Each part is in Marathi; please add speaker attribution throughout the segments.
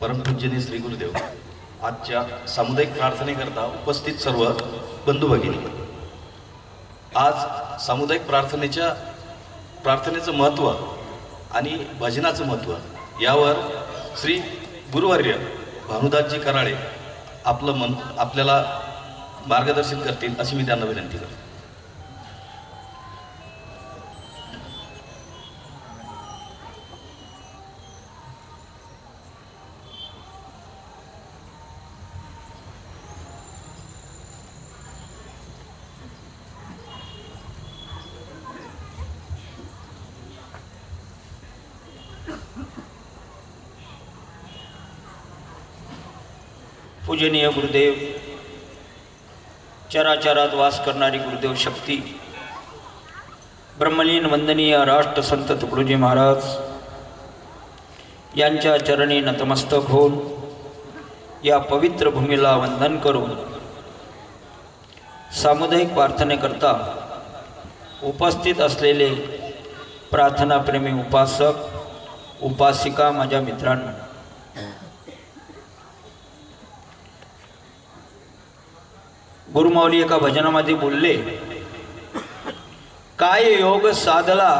Speaker 1: परमपूज्यने श्री गुरुदेव आजच्या सामुदायिक प्रार्थनेकरता उपस्थित सर्व बंधू भगिनी. आज सामुदायिक प्रार्थनेच्या प्रार्थनेचं महत्त्व आणि भजनाचं महत्त्व यावर श्री गुरुवर्य भानुदासजी कराळे आपलं मन आपल्याला मार्गदर्शन करतील अशी मी त्यांना विनंती करतो.
Speaker 2: पूजनीय गुरुदेव चराचरात वास करणारी गुरुदेव शक्ती ब्रह्मलीन वंदनीय राष्ट्रसंत तुकडोजी महाराज यांच्या चरणी नतमस्तक होऊन या पवित्र भूमीला वंदन करून सामुदायिक प्रार्थनेकरता उपस्थित असलेले प्रार्थनाप्रेमी उपासक उपासिका माझ्या मित्रांनो गुरुमाऊली एका भजनामध्ये बोलले काय योग साधला?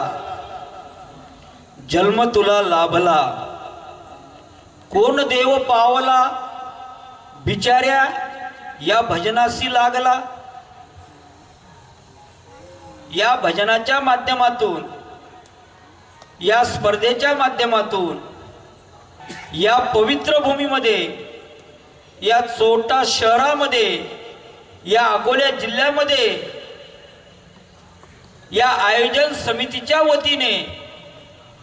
Speaker 2: जन्म तुला लाभला. कोण देव पावला? बिचाऱ्या या भजनाशी लागला. या भजनाच्या माध्यमातून या स्पर्धेच्या माध्यमातून या पवित्र भूमीमध्ये या चोटा शहरामध्ये या अकोल्या जिल्ह्यामध्ये या आयोजन समितीच्या वतीने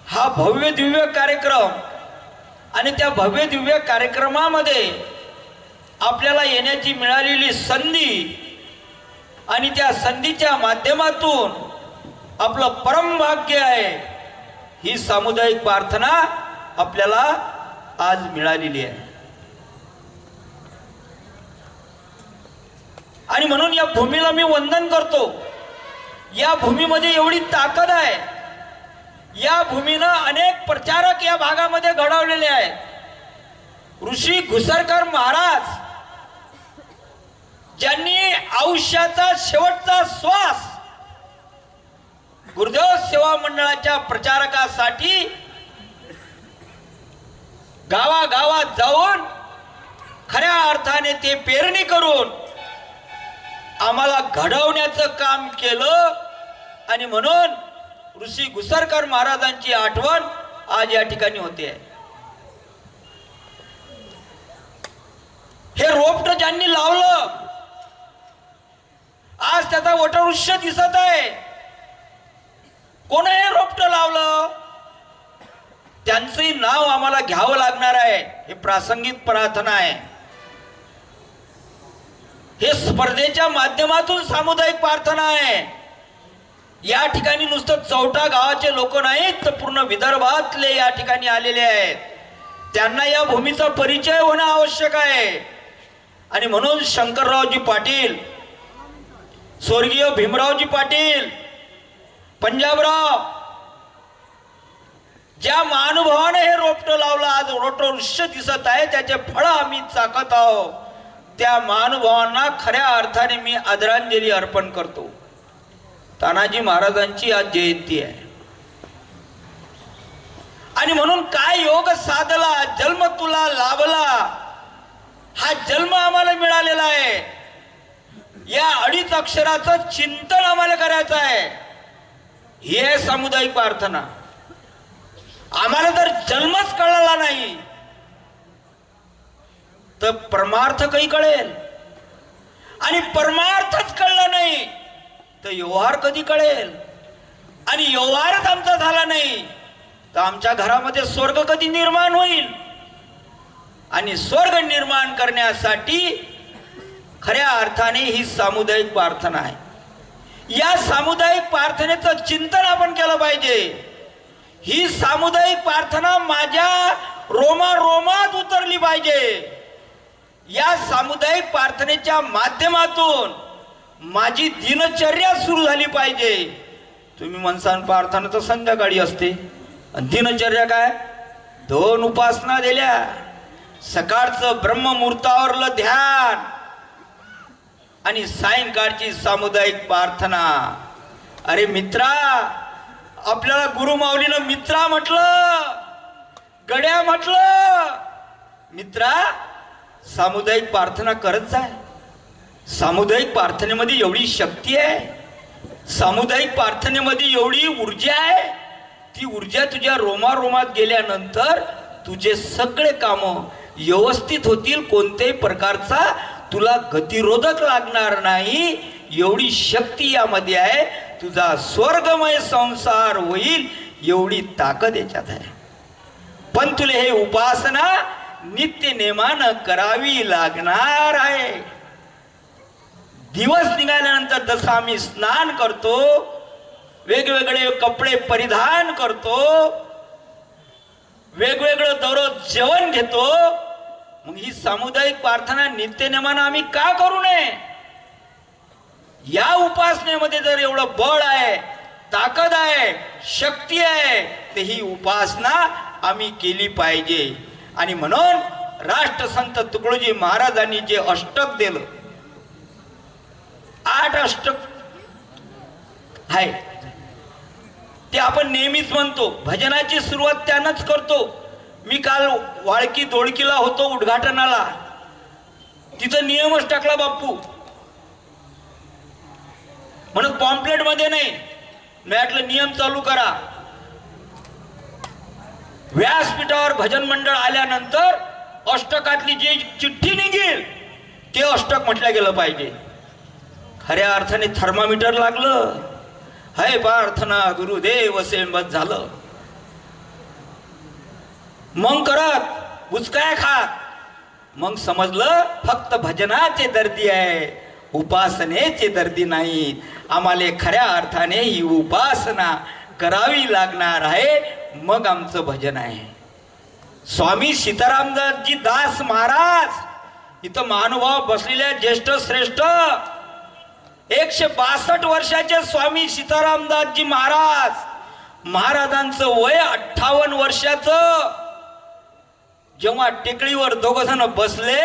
Speaker 2: हा भव्य दिव्य कार्यक्रम आणि त्या भव्य दिव्य कार्यक्रमामध्ये आपल्याला येण्याची मिळालेली संधी आणि त्या संधीच्या माध्यमातून आपलं परम भाग्य आहे ही सामुदायिक प्रार्थना आपल्याला आज मिळालेली आहे. आणि म्हणून या भूमीला मी वंदन करतो. या भूमीमध्ये एवढी ताकद आहे. या भूमीनं अनेक प्रचारक या भागामध्ये घडवलेले आहेत. ऋषी घुसरकर महाराज ज्यांनी आयुष्याचा शेवटचा श्वास गुरुदेव सेवा मंडळाच्या प्रचारकासाठी गावागावात जाऊन खऱ्या अर्थाने ते पेरणी करून आम्हाला घडवण्याचं काम केलं. आणि म्हणून ऋषी घुसरकर महाराजांची आठवण आज या ठिकाणी होते. हे रोपट ज्यांनी लावलं आज त्याचा वटवृक्ष दिसत आहे. कोण हे रोपट लावलं? त्यांचंही नाव आम्हाला घ्यावं लागणार आहे. हे प्रासंगिक प्रार्थना आहे. हे स्पर्धेच्या माध्यमातून सामुदायिक प्रार्थना आहे. या ठिकाणी नुसतं चौटा गावाचे लोक नाहीत तर पूर्ण विदर्भातले या ठिकाणी आलेले आहेत. त्यांना या भूमीचा परिचय होणं आवश्यक आहे. आणि म्हणून शंकररावजी पाटील स्वर्गीय भीमरावजी पाटील पंजाबराव ज्या महानुभावाने हे रोपटं लावलं आज रोट वृक्ष दिसत आहे त्याचे फळ आम्ही चाकत आहोत. त्या महानुभावांना खऱ्या अर्थाने मी आदरांजली अर्पण करतो. तानाजी महाराजांची आज जयंती आहे. आणि म्हणून काय योग साधला जन्म तुला लाभला हा जन्म आम्हाला मिळालेला आहे. या अडीच अक्षराचं चिंतन आम्हाला करायचं आहे. ही आहे सामुदायिक प्रार्थना. आम्हाला जर जन्मच कळला नाही. तर परमार्थ काही कळेल. आणि परमार्थच कळला नाही तर व्यवहार कधी कळेल? आणि व्यवहारच आमचा झाला नाही तर आमच्या घरामध्ये स्वर्ग कधी निर्माण होईल? आणि स्वर्ग निर्माण करण्यासाठी खऱ्या अर्थाने ही सामुदायिक प्रार्थना आहे. या सामुदायिक प्रार्थनेचं चिंतन आपण केलं पाहिजे. ही सामुदायिक प्रार्थना माझ्या रोमा रोमात उतरली पाहिजे. या सामुदायिक प्रार्थनेच्या माध्यमातून माझी दिनचर्या सुरू झाली पाहिजे. तुम्ही म्हणसान प्रार्थना तर संध्याकाळी असते. आणि दिनचर्या काय? दोन उपासना दिल्या. सकाळचं ब्रह्ममुहूर्तावरलं ध्यान. आणि सायंकाळची सामुदायिक प्रार्थना. अरे मित्रा आपल्याला गुरुमाऊलीनं मित्रा म्हटलं. गड्या म्हटलं. मित्रा सामुदायिक प्रार्थना करत जाय. सामुदायिक प्रार्थनेमध्ये एवढी शक्ती आहे. सामुदायिक प्रार्थनेमध्ये एवढी ऊर्जा आहे. ती ऊर्जा तुझ्या रोमारोमात गेल्यानंतर तुझे सगळे काम व्यवस्थित होतील. कोणत्याही प्रकारचा तुला गतिरोधक लागणार नाही. एवढी शक्ती यामध्ये आहे. तुझा स्वर्गमय संसार होईल. एवढी ताकद याच्यात आहे. पण तुला हे उपासना नित्य नेमानं करावी लागणार आहे. दिवस निघाल्यानंतर जसं आम्ही स्नान करतो वेगवेगळे कपडे परिधान करतो वेगवेगळं दररोज जेवण घेतो मग ही सामुदायिक प्रार्थना नित्यनेमानं आम्ही का करू नये? या उपासनेमध्ये जर एवढं बळ आहे ताकद आहे शक्ती आहे तर ही उपासना आम्ही केली पाहिजे. आणि म्हणून राष्ट्रसंत तुकडोजी महाराजांनी जे अष्टक दिलं आठ अष्टक आहे. ते आपण नेहमीच म्हणतो भजनाची सुरुवात त्यानंच करतो. मी काल वाळकी दोडकीला होतो उद्घाटनाला. तिथं नियमच टाकला बाप्पू. म्हणून पॉम्पलेटमध्ये नाही मी म्हटलं नियम चालू करा. व्यासपीठावर भजन मंडळ आल्यानंतर अष्टकातली जी चिठ्ठी निघेल ते अष्टक म्हटलं गेलं पाहिजे. खऱ्या अर्थाने थर्मामीटर लागलं. हय प्रार्थना गुरुदेव सेंबत झालं. मग करत उचकाय खात. मग समजलं फक्त भजनाचे दर्दी आहे उपासनेचे दर्दी नाहीत. आम्हाला खऱ्या अर्थाने ही उपासना करावी लागणार आहे मग आमचं भजन आहे. स्वामी सीतारामदासजी दास महाराज इथं महानुभाव बसलेल्या ज्येष्ठ श्रेष्ठ. एकशे बासष्ट वर्षाचे स्वामी सीतारामदासजी महाराज महाराजांचं वय अठ्ठावन्न वर्षाचं. जेव्हा टेकडीवर दोघ जण बसले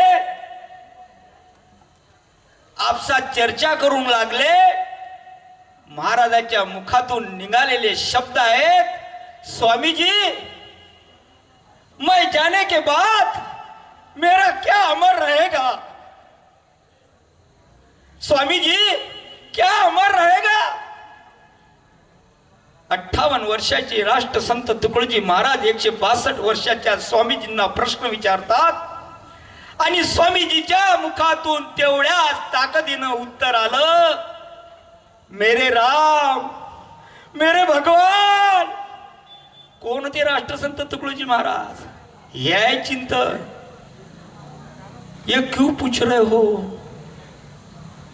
Speaker 2: आपसात चर्चा करून लागले महाराजाच्या मुखातून निघालेले शब्द आहेत स्वामीजी मैं जाने के बाद मेरा क्या अमर रहेगा? स्वामी जी क्या अमर रहेगा? अठ्ठावन्न वर्षाचे राष्ट्रसंत तुकडोजी महाराज एकशे बासष्ट वर्षाच्या स्वामीजींना प्रश्न विचारतात आणि स्वामीजीच्या मुखातून तेवढ्याच ताकदीनं उत्तर आलं. मेरे राम, मेरे भगवान। कोण ते राष्ट्रसंत तुकडोजी महाराज? आहे चिंतन ये क्यों पूछ रहे हो?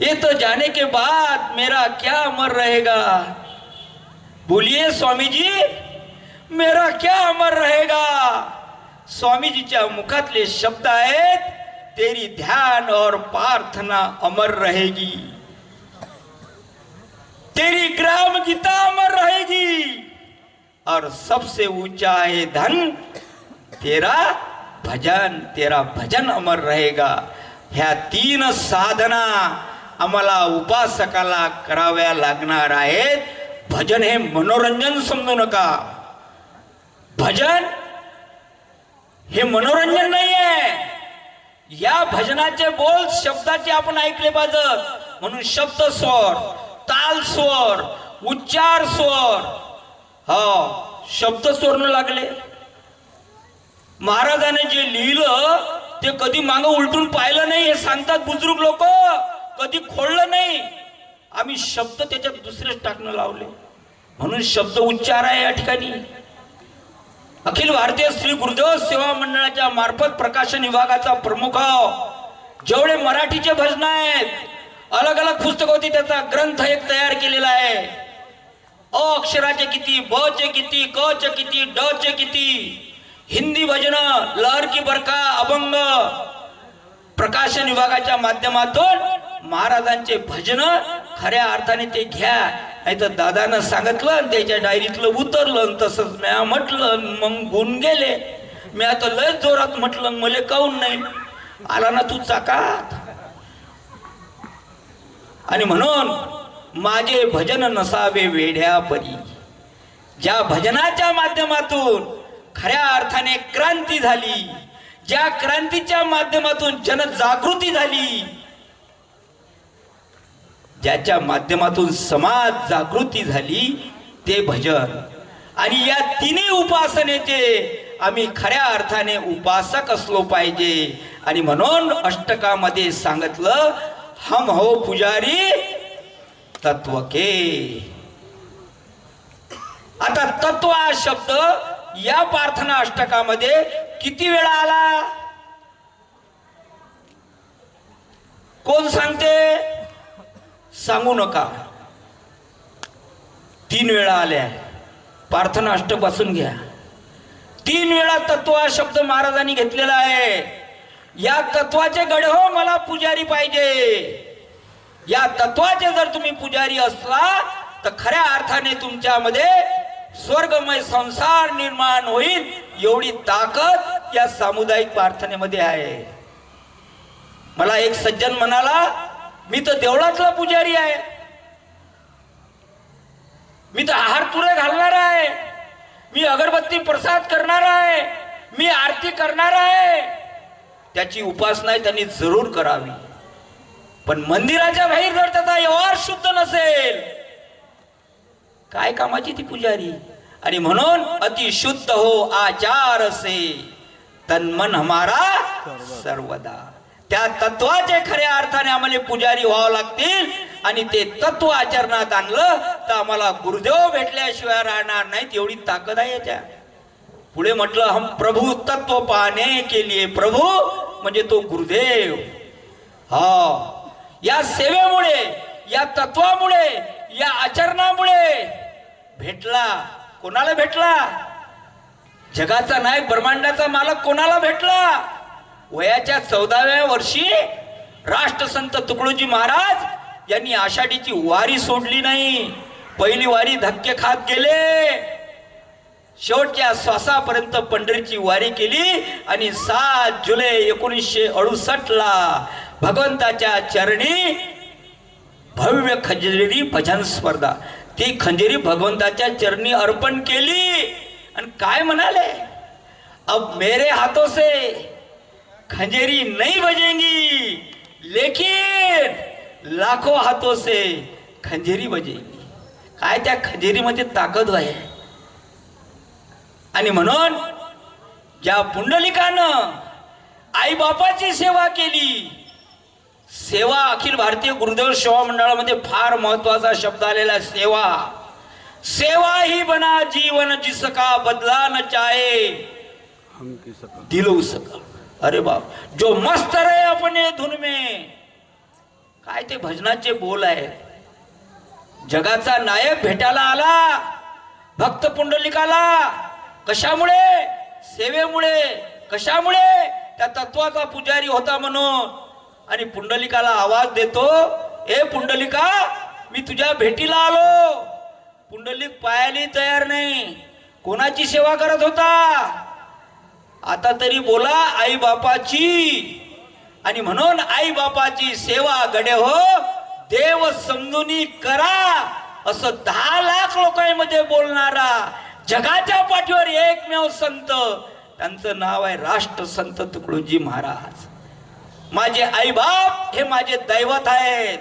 Speaker 2: ये तो जाने के बाद मेरा क्या अमर रहेगा? बोलिए स्वामी जी मेरा क्या अमर रहेगा? स्वामी जी स्वामीजीच्या मुखातले शब्द आहेत तेरी ध्यान और प्रार्थना अमर रहेगी। तेरी ग्राम गीता अमर रहेगी। और सबसे ऊंचा है धन तेरा भजन तेरा भजन अमर रहेगा। ह्या तीन साधना आम्हाला उपासकाला कराव्या लागणार आहेत। भजन हे मनोरंजन समजू नका। भजन हे मनोरंजन नाही आहे या भजनाचे बोल शब्दाचे आपण ऐकले पाहिजे म्हणून शब्द स्वर ताल स्वर उच्चार स्वर. हा शब्द स्वर्ण लागले. महाराजाने जे लिहिलं ते कधी माग उलटून पाहिलं नाही हे सांगतात बुजुर्ग लोक. कधी खोडलं नाही. आम्ही शब्द त्याच्यात दुसरेच टाकणं लावले. म्हणून शब्द उच्चार आहे या ठिकाणी. अखिल भारतीय श्री गुरुदेव सेवा मंडळाच्या मार्फत प्रकाशन विभागाचा प्रमुख जेवढे मराठीचे भजन आहेत अलग अलग पुस्तक होती त्याचा ग्रंथ एक तयार केलेला आहे. अ अक्षराचे किती ब चे किती क चे किती ड चे किती? हिंदी भजन लहर की बरखा अभंग. प्रकाशन विभागाच्या माध्यमातून महाराजांचे भजन खऱ्या अर्थाने ते घ्या. नाही तर दादानं सांगितलं आणि त्याच्या डायरीतलं उतरलं तसंच म्या म्हटलं मग गुण गेले. मी आता लय जोरात म्हटलं मले काऊन नाही? आला ना तू चाकात. आणि म्हणून माझे भजन नसावे वेढ्या परी. ज्या भजनाच्या माध्यमातून खऱ्या अर्थाने क्रांती झाली ज्या क्रांतीच्या माध्यमातून जनजागृती झाली ज्याच्या माध्यमातून समाज जागृती झाली ते भजन. आणि या तिन्ही उपासनेचे आम्ही खऱ्या अर्थाने उपासक असलो पाहिजे. आणि म्हणून अष्टकामध्ये सांगितलं हम हो पुजारी तत्व के आता तत्व हा शब्द या प्रार्थना अष्टकामध्ये किती वेळा आला? कोण सांगते? सांगू नका. तीन वेळा आल्या. प्रार्थना अष्टक घ्या. तीन वेळा तत्व हा शब्द महाराजांनी घेतलेला आहे. या तत्वाचे गडे हो मला पुजारी पाहिजे. या तत्वाचे जर तुम्ही पुजारी असला तर खऱ्या अर्थाने तुमच्यामध्ये स्वर्गमय संसार निर्माण होईल एवढी ताकद या सामुदायिक प्रार्थनेमध्ये आहे. मला एक सज्जन म्हणाला मी तर देवळातला पुजारी आहे. मी तर आहार तुरे घालणार आहे. मी अगरबत्ती प्रसाद करणार आहे. मी आरती करणार आहे. त्याची उपासना त्यांनी जरूर करावी. पण मंदिराच्या बाहेर जर त्याचा व्यवहार शुद्ध नसेल काय कामाची ती पुजारी? आणि म्हणून अति शुद्ध हो आचार असे तन मन हमारा सर्वदा. त्या तत्वाचे खऱ्या अर्थाने आम्हाला पुजारी व्हावं लागतील आणि ते तत्व आचरणात आणलं तर आम्हाला गुरुदेव भेटल्याशिवाय राहणार नाहीत एवढी ताकद आहे याच्या पुढे म्हटलं हम प्रभू तत्व पाहणे के लिए प्रभू म्हणजे तो गुरुदेव. हा. या सेवेमुळे या तत्वामुळे या आचरणामुळे भेटला. कोणाला भेटला? जगाचा नायक ब्रह्मांडाचा मालक कोणाला भेटला? वयाच्या चौदाव्या वर्षी राष्ट्रसंत तुकडोजी महाराज यांनी आषाढीची वारी सोडली नाही. पहिली वारी धक्के खात गेले. शेवटच्या श्वासापर्यंत पंढरीची वारी केली आणि सात जुलै एकोणीसशे अडुसष्ट ला भगवंताच्या चरणी भव्य खंजेरी भजन स्पर्धा. ती खंजेरी भगवंताच्या चरणी अर्पण केली आणि काय म्हणाले? अब मेरे हाथों से खंजेरी नहीं बजेंगी लेकिन लाखो हाथों से खंजेरी बजेगी. काय त्या खंजेरीमध्ये ताकद आहे? आणि म्हणून ज्या पुंडलिकानं आई बापाची सेवा केली सेवा अखिल भारतीय गुरुदेव सेवा मंडळामध्ये फार महत्त्वाचा शब्द आलेला आहे, सेवा. सेवा ही बना जीवन जिसका बदला न चाहे दिलो सका. अरे बाप जो मस्त रहे अपने धुन में. काय ते भजनाचे बोल आहेत. जगाचा नायक भेटायला आला भक्त पुंडलिकाला. कशामुळे? सेवेमुळे. कशामुळे? त्या तत्वाचा पुजारी होता म्हणून. आणि पुंडलिकाला आवाज देतो ए पुंडलिका मी तुझ्या भेटीला आलो. पुंडलिक पायाली तयार नाही. कोणाची सेवा करत होता? आता तरी बोला आई बापाची आणि म्हणून आई बापाची सेवा गडे हो देव समजुनी करा. असं दहा लाख लोकांमध्ये बोलणारा जगाच्या पाठीवर एकमेव संत. त्यांचं नाव आहे राष्ट्र संत तुकडोजी महाराज. माझे आईबाप हे माझे दैवत आहेत.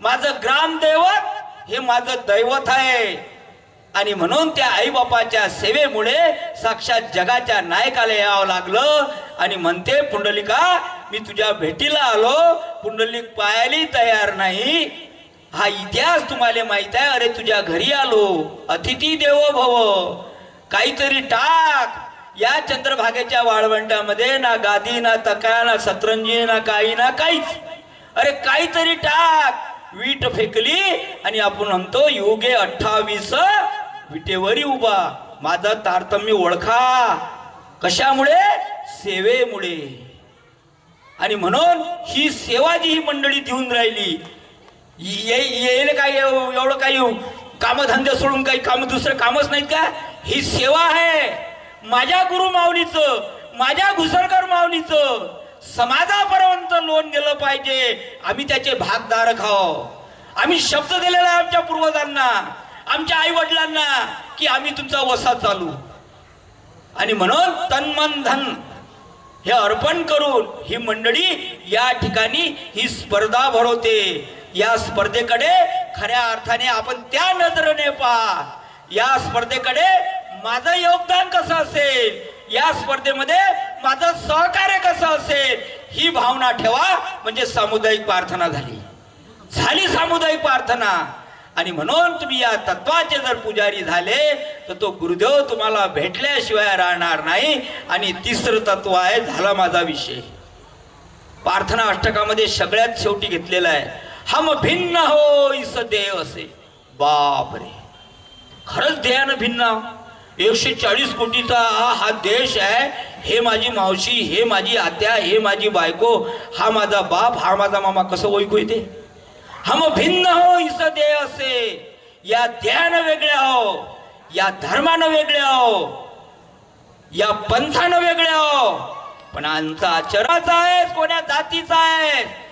Speaker 2: माझं ग्रामदैवत हे माझं दैवत आहे. आणि म्हणून त्या आईबापाच्या सेवेमुळे साक्षात जगाच्या नायकाला यावं लागलं. आणि म्हणते पुंडलिका मी तुझ्या भेटीला आलो. पुंडलिक पायाली तयार नाही. हा इतिहास तुम्हाला माहीत आहे? अरे तुझ्या घरी आलो. अतिथी देवो भव. काहीतरी टाक. या चंद्रभागेच्या वाळवंटामध्ये ना गादी ना तका ना सतरंजी ना काही ना काहीच. अरे काहीतरी टाक. वीट फेकली आणि आपण म्हणतो योगे अठ्ठावीस विटेवरी उभा. माझा तारतम्य ओळखा. कशामुळे? सेवेमुळे. आणि म्हणून ही सेवा जी ही मंडळी देऊन राहिली येईल काय एवढं काही कामधंदे सोडून काही काम दुसरं कामच नाहीत का? ही सेवा आहे. माझ्या गुरु माऊलीचं माझ्या घुसरकर माऊलीचं समाजापर्यंत लोन गेलं पाहिजे. आम्ही त्याचे भागधारक आहो आम्ही शब्द दिलेला आहे आमच्या पूर्वजांना आमच्या आई वडिलांना की आम्ही तुमचा वसा चालू. आणि म्हणून तन मन धन हे अर्पण करून ही मंडळी या ठिकाणी ही स्पर्धा भरवते. या स्पर्धेकडे खऱ्या अर्थाने आपण त्या नजरेने पहा. या स्पर्धेकडे माझं योगदान कसं असेल? या स्पर्धेमध्ये माझं सहकार्य कसं असेल? ही भावना ठेवा. म्हणजे सामुदायिक प्रार्थना झाली. झाली सामुदायिक प्रार्थना. आणि म्हणून तुम्ही या तत्वाचे जर पुजारी झाले तर तो गुरुदेव तुम्हाला भेटल्याशिवाय राहणार नाही. आणि तिसरं तत्व आहे झाला माझा विषय. प्रार्थना अष्टकामध्ये सगळ्यात शेवटी घेतलेला आहे. हम भिन्न हो इस देव असे बापरे। खरंच देहानं भिन्न। एकशे चाळीस कोटीचा हा देश आहे. हे माझी मावशी हे माझी आत्या हे माझी बायको हा माझा बाप हा माझा मामा कसं ओळखू येते? हम भिन्न हो इस देह असे या देहानं वेगळे हो या धर्मानं वेगळे हो या पंथानं वेगळे हो. पण आमचा आचराचा आहे कोण्या जातीचा आहे?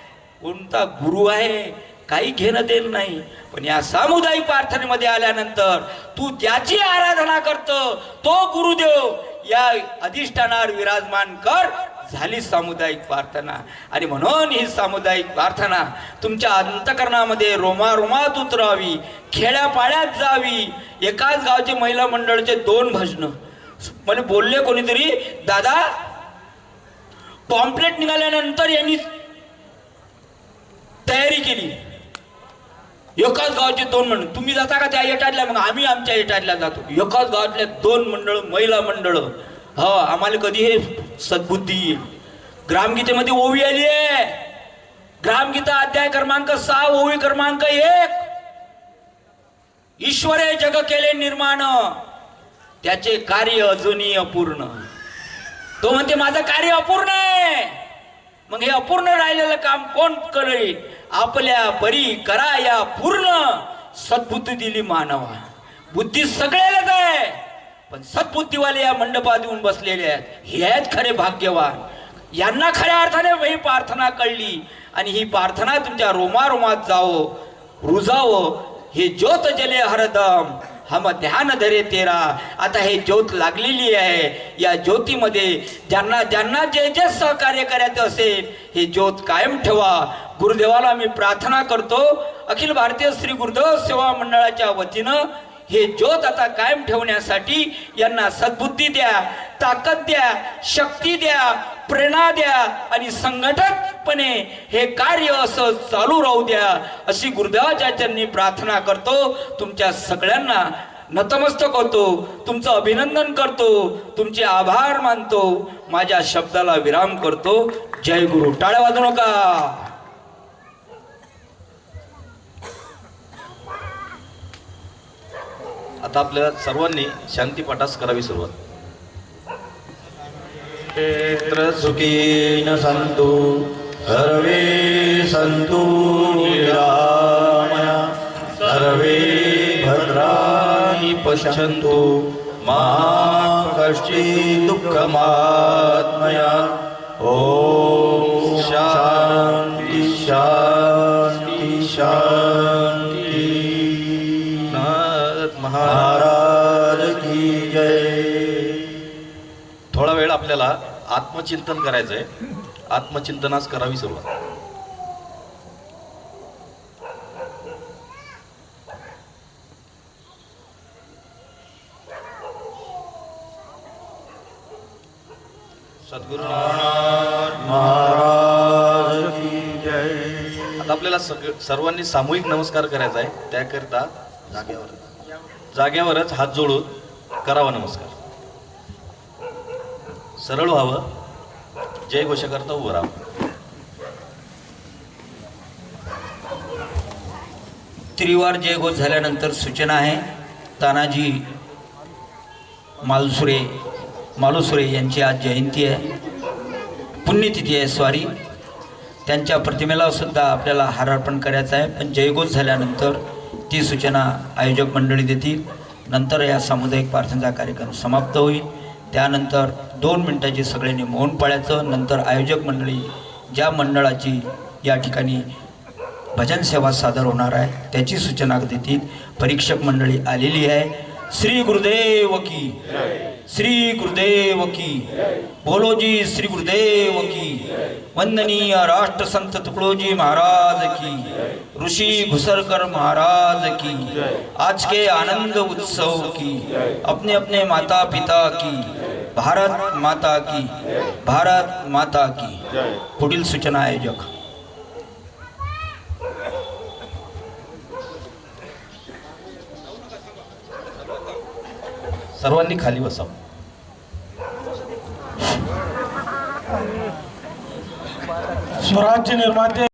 Speaker 2: कोणता गुरु आहे काही घेणं देणं नाही. पण या सामुदायिक प्रार्थनेमध्ये आल्यानंतर तू त्याची आराधना करतो तो गुरुदेव या अधिष्ठानावर विराजमान कर झाली सामुदायिक प्रार्थना. आणि म्हणून ही सामुदायिक प्रार्थना तुमच्या अंतकरणामध्ये रोमारोमात उतरावी खेड्यापाड्यात जावी. एकाच गावचे महिला मंडळाचे दोन भजनं. म्हणजे बोलले कोणीतरी दादा पॉम्पलेट निघाल्यानंतर यांनी तयारी केली. एकाच गावाचे दोन मंडळ. तुम्ही जाता का त्या येटातल्या मग आम्ही आमच्या येटातल्या जातो. एकाच गावातल्या दोन मंडळ महिला मंडळ. हो आम्हाला कधी हे सद्बुद्धी येईल. ग्रामगीतेमध्ये ओवी आली आहे. ग्रामगीता अध्याय क्रमांक सहा ओवी क्रमांक एक. ईश्वरे जग केले निर्माण. त्याचे कार्य अजूनही अपूर्ण. तो म्हणते माझं कार्य अपूर्ण आहे. मग हे अपूर्ण राहिलेलं काम कोण करेल? आपल्या परी करा या पूर्ण सद्बुद्धी दिली मानवा. बुद्धी सगळ्यालाच आहे पण सद्बुद्धीवाले या मंडपात येऊन बसलेले आहेत. हे आहेत खरे भाग्यवान. यांना खऱ्या अर्थाने ही प्रार्थना कळली आणि ही प्रार्थना तुमच्या रोमारोमात जावो रुजावं. हे ज्योत जले हरदम. हम ध्यान धरे तेरा. आता हे ज्योत लागलेली आहे. या ज्योतीमध्ये ज्यांना ज्यांना जे जे सहकार्य करायचं असेल हे ज्योत कायम ठेवा. गुरुदेवाला मी प्रार्थना करतो. अखिल भारतीय श्री गुरुदेव सेवा मंडळाच्या वतीनं हे ज्योत आता कायम ठेवण्यासाठी यांना सद्बुद्धी द्या ताकद द्या शक्ती द्या प्रेरणा द्या आणि संघटकपणे हे कार्य असं चालू राहू द्या अशी गुरुदेवाच्या प्रार्थना करतो. तुमच्या सगळ्यांना नतमस्तक होतो. तुमचं अभिनंदन करतो. तुमचे आभार मानतो. माझ्या शब्दाला विराम करतो. जय गुरु. टाळ्या वाजू नका.
Speaker 1: आता आपल्या सर्वांनी शांतीपाठास करावी सुरुवात.
Speaker 3: क्षेत्र सुखीन सन्तु सर्वे सन्तु निरामया सर्वे भद्राणि पश्यन्तु मा कश्चित् दुःखमात्मया ॐ शान्ति शान्ति शान्ति।
Speaker 1: आपल्याला आत्मचिंतन करायचं आहे आत्मचिंतनास करावी सुरुवात. सद्गुरु आता आपल्याला सर्वांनी सामूहिक नमस्कार करायचा आहे. त्याकरिता जागेवर जागेवरच हात जोडून करावा नमस्कार. सरळ व्हावं. जय घोषकर्ता उभं राहावं
Speaker 2: त्रिवार जयघोष झाल्यानंतर सूचना आहे. तानाजी मालसुरे मालुसुरे यांची आज जयंती आहे. पुण्यतिथी आहे स्वारी त्यांच्या प्रतिमेला सुद्धा आपल्याला हार अर्पण करायचा आहे. पण जयघोष झाल्यानंतर ती सूचना आयोजक मंडळी देतील. नंतर या सामुदायिक प्रार्थनेचा कार्यक्रम समाप्त होईल. त्यानंतर दोन मिनटाचे सगळ्यांनी मौन पाळायचं. नंतर आयोजक मंडळी ज्या मंडळाची या ठिकाणी भजन सेवा सादर होणार आहे त्याची सूचना देतील परीक्षक मंडळी आलेली आहे. श्री गुरुदेव की श्री गुरुदेव की बोलोजी श्री गुरुदेव की वंदनीय राष्ट्रसंत तुकडोजी महाराज की ऋषि घुसरकर महाराज की आज के आनंद उत्सव की अपने अपने माता पिता की भारत माता की भारत माता की। पुढील सूचना आयोजक।
Speaker 1: सर्वांनी खाली बसावं.
Speaker 4: स्वराज्य निर्माते